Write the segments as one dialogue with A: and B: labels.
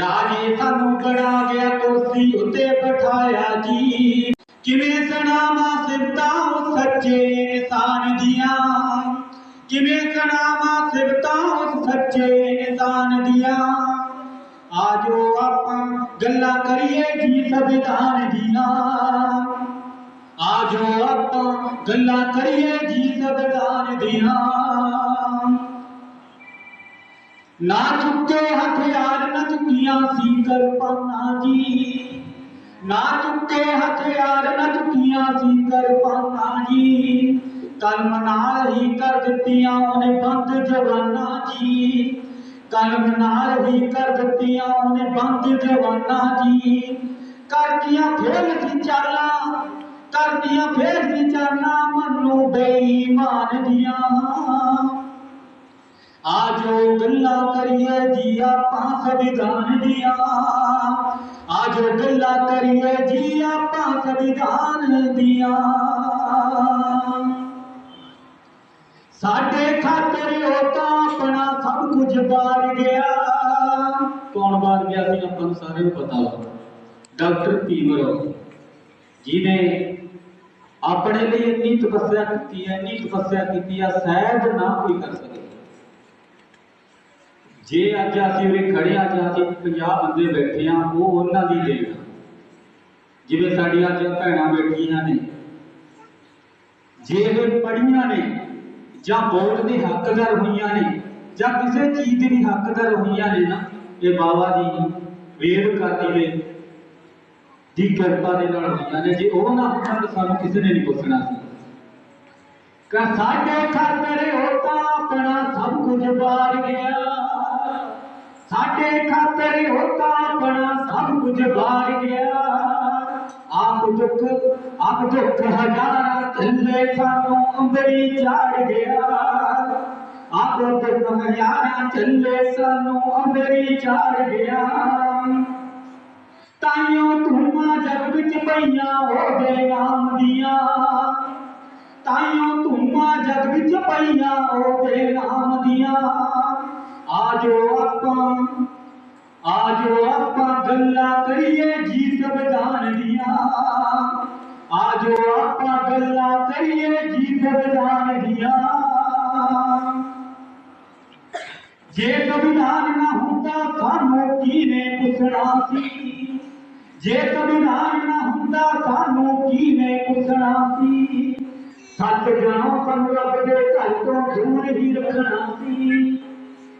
A: رجے سو بنا گیا تو بٹھایا جی کنا سچے سناواں بچے نے تان دیا آجو آپ گلا کریے جی سویدھان جینا آجو آپ گلا کریے جی سویدھان دیا نہ چکے ہتھیار نہ چکیاں سی کر پانا جی نہ چکے ہتھیار نہ چکیاں سی کر پانا جی کلم نال ہی کر دتیاں انہیں بند جوانا جی کلم نال ہی کر دتیاں انہیں بند جوانا جی کر دیا پھر سی چالا کر دیا پھر سی چالا منو بے ایمان دیا آجو گلا کریے جی آپ سویدھان دیا آجو گلا کریے جی آپ سویدھان دیا ਸਾਡੇ ਖਾਤਰ ਉਹ ਤਾਂ ਆਪਣਾ ਸਭ ਕੁਝ ਬਾਰ ਗਿਆ। ਕੌਣ ਬਾਰ ਗਿਆ ਸੀ ਆਪਾਂ ਨੂੰ ਸਾਰਿਆਂ ਨੂੰ ਪਤਾ ਵਾ ਡਾਕਟਰ ਭੀਮਰਾਓ, ਜਿਹਨੇ ਆਪਣੇ ਲਈ ਇੰਨੀ ਤਪੱਸਿਆ ਕੀਤੀ ਹੈ, ਇੰਨੀ ਤਪੱਸਿਆ ਕੀਤੀ ਆ ਸ਼ਾਇਦ ਨਾ ਕੋਈ ਕਰ ਸਕੇ। ਜੇ ਅੱਜ ਅਸੀਂ ਉਰੇ ਖੜੇ ਆ ਜਾਂ ਅਸੀਂ 50 ਬੰਦੇ ਬੈਠੇ ਆ ਉਹ ਉਹਨਾਂ ਦੀ ਦੇਣ। ਜਿਵੇਂ ਸਾਡੀਆਂ ਅੱਜ ਭੈਣਾਂ ਬੈਠੀਆਂ ਨੇ, ਜੇ ਇਹ ਪੜੀਆਂ ਨੇ ਜਾਂ ਵੋਟ ਦੇ ਹੱਕਦਾਰ ਹੋਈਆਂ ਨੇ, ਜਾਂ ਕਿਸੇ ਚੀਜ਼ ਦੀ ਹੱਕਦਾਰ ਹੋਈਆਂ ਨੇ ਨਾ, ਇਹ ਬਾਬਾ ਜੀ ਵੇਦ ਕਰਦੀ ਨੇ ਦੀ ਕਿਰਪਾ ਦੇ ਨਾਲ ਹੋਈਆਂ ਨੇ। ਜੇ ਉਹ ਨਾ ਹੋਣ ਸਾਨੂੰ ਕਿਸੇ ਨੇ ਨਹੀਂ ਪੁੱਛਣਾ ਸੀ। ਕਾ ਸਾਡੇ ਖਾਤਰ ਉਹ ਤਾਂ ਆਪਣਾ ਸਭ ਕੁਝ ਬਾਰ ਗਿਆ। ساڈے خاطر ہوتا بنا سب کچھ بار گیا آپ جک آپ جک ہزار تھلے سانو اندری چاڑ گیا آپ جک ہزار تھلے سانو اندری چاڑ گیا تائیوں تھوما جب بچ پئیاں ہو گئے آم دیا تائیوں تھوما جب بچ پئیاں ہو گئے آم دیا آج اپا آجو اپا گلا کریے جیت بدان دیا۔ آجو اپا گلا کریے جیت بدان دیا۔ جے بدان نہ ہوتا، سانو کی نے سی۔ جے بدان نہ ہوتا، سانو کی نے سی۔ سات جنوں سن رب دے گھر تو دور ہی رکھنا سی۔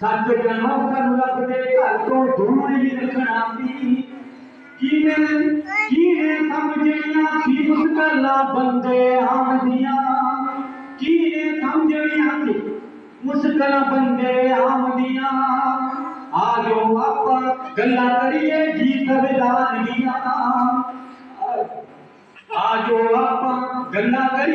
A: سچ گیشن بندے آ جاؤ گے آج آپ گلا کر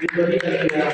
A: diberikan dia.